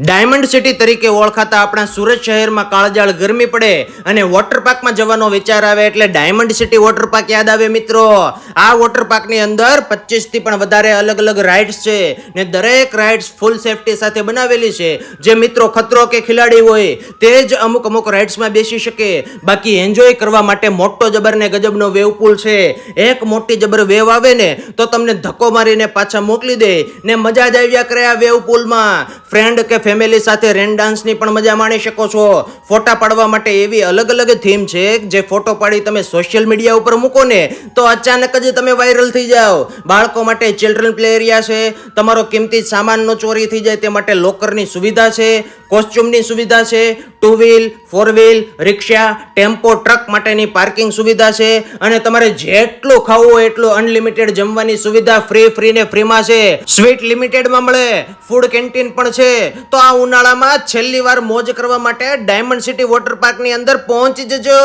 Diamond city તરીકે ઓળખાતા આપણા સુરત શહેરમાં કાળજાળ ગરમી પડે અને વોટર પાર્કમાં જવાનો વિચાર આવે એટલે ડાયમંડ સિટી વોટર પાર્ક યાદ આવે મિત્રો. આ વોટર પાર્કની અંદર પચીસથી પણ વધારે અલગ અલગ રાઇડ્સ છે ને દરેક રાઇડ્સ ફૂલ સેફટી સાથે બનાવેલી છે. જે મિત્રો ખતરો કે ખિલાડી હોય તે જ અમુક અમુક રાઇડ્સમાં બેસી શકે. બાકી એન્જોય કરવા માટે મોટો જબર ને ગજબનો વેવ પુલ છે. એક મોટી જબર વેવ આવે ને તો તમને ધક્કો મારીને પાછા મોકલી દે ને મજા જ આવ્યા કરે આ વેવ પુલમાં ફ્રેન્ડ કે ફેમિલી સાથે રેન ડાન્સની પણ મજા માણી શકો છો. ફોટા પાડવા માટે એવી અલગ અલગ થીમ છે જે ફોટો પાડી તમે સોશિયલ મીડિયા ઉપર મૂકો ને તો અચાનક જ તમે વાયરલ થઈ જાઓ. બાળકો માટે ચિલ્ડ્રન પ્લે એરિયા છે. તમારો કિંમતી સામાનનો ચોરી થઈ જાય તે માટે લોકરની સુવિધા છે. કોસ્ચ્યુમની સુવિધા છે. ટુ વ્હીલ ફોર વ્હીલ રિક્ષા ટેમ્પો ટ્રક માટેની પાર્કિંગ સુવિધા છે અને તમારે જેટલું ખાવું હોય એટલું અનલિમિટેડ જમવાની સુવિધા ફ્રી ફ્રી ને ફ્રીમાં છે. સ્વીટ લિમિટેડમાં મળે. ફૂડ કેન્ટીન પણ છે. તો આ ઉનાળામાં છેલ્લી વાર મોજ કરવા માટે ડાયમંડ સિટી વોટર પાર્કની અંદર પહોંચી જજો.